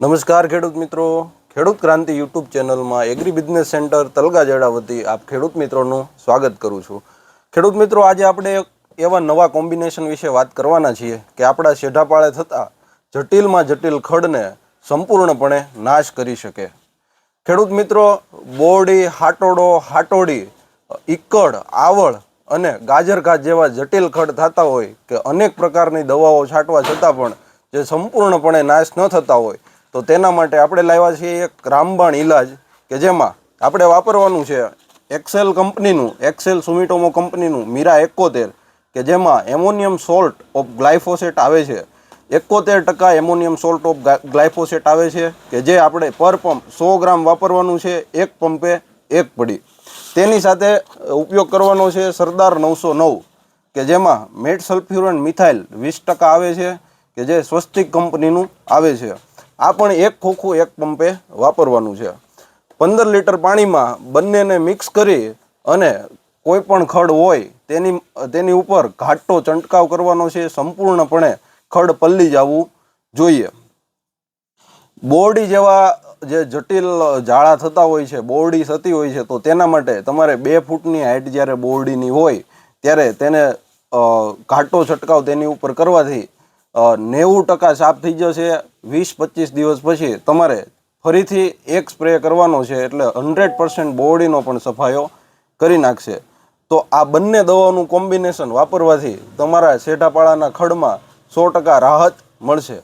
નમસ્કાર ખેડૂત મિત્રો. ખેડૂત ક્રાંતિ યુટ્યુબ ચેનલમાં agri business centre Talgajarda વતી આપ ખેડૂત મિત્રોનું સ્વાગત કરું છું. ખેડૂત મિત્રો, આજે આપણે એવા નવા કોમ્બિનેશન વિશે વાત કરવાના છીએ કે આપણા શેઢાપાળે થતા જટિલમાં જટિલ ખડને સંપૂર્ણપણે નાશ કરી શકે. ખેડૂત મિત્રો બોરડી હાટોડો, હાટોડી, ઈકડ, આવળ અને ગાજરઘાટ જેવા જટિલ ખડ થતા હોય કે અનેક પ્રકારની દવાઓ છાંટવા છતાં પણ જે સંપૂર્ણપણે નાશ ન થતા હોય તો તેના માટે આપણે લાવ્યા છીએ એક રામબાણ ઇલાજ કે જેમાં આપણે વાપરવાનું છે એક્સેલ કંપનીનું, એક્સેલ સુમિટોમો કંપનીનું, મીરા એકોતેર, કે જેમાં એમોનિયમ સોલ્ટ ઓફ ગ્લાયફોસેટ આવે છે. એકોતેર ટકા એમોનિયમ સોલ્ટ ઓફ ગ્લાયફોસેટ આવે છે, કે જે આપણે પર પંપ સો ગ્રામ વાપરવાનું છે, એક પંપે એક પડી. તેની સાથે ઉપયોગ કરવાનો છે સરદાર નવસો નવ, કે જેમાં મેટ સલ્ફ્યુરન મિથાઇલ વીસ ટકા આવે છે, કે જે સ્વસ્તિક કંપનીનું આવે છે. આ પણ એક ખોખું, એક પંપે વાપરવાનું છે. પંદર લીટર પાણીમાં બંનેને મિક્સ કરી અને કોઈ પણ ખડ હોય તેની તેની ઉપર ઘાટો ચંટકાવ કરવાનો છે. સંપૂર્ણપણે ખડ પલ્લી જવું જોઈએ. બોરડી જેવા જે જટિલ જાળા થતા હોય છે, બોરડી થતી હોય છે, તો તેના માટે તમારે બે ફૂટની હાઇટ જ્યારે બોરડીની હોય, ત્યારે તેને ઘાટો છંટકાવ તેની ઉપર કરવાથી નેવું ટકા સાફ થઈ જશે, વીસ, પચીસ દિવસ પછી તમારે ફરીથી એક સ્પ્રે કરવાનો છે એટલે હંડ્રેડ પર્સન્ટ બોડીનો પણ સફાયો કરી નાખશે. તો આ બંને દવાઓનું કોમ્બિનેશન વાપરવાથી તમારા શેઠાપાળાના ખડમાં સો ટકા રાહત મળશે.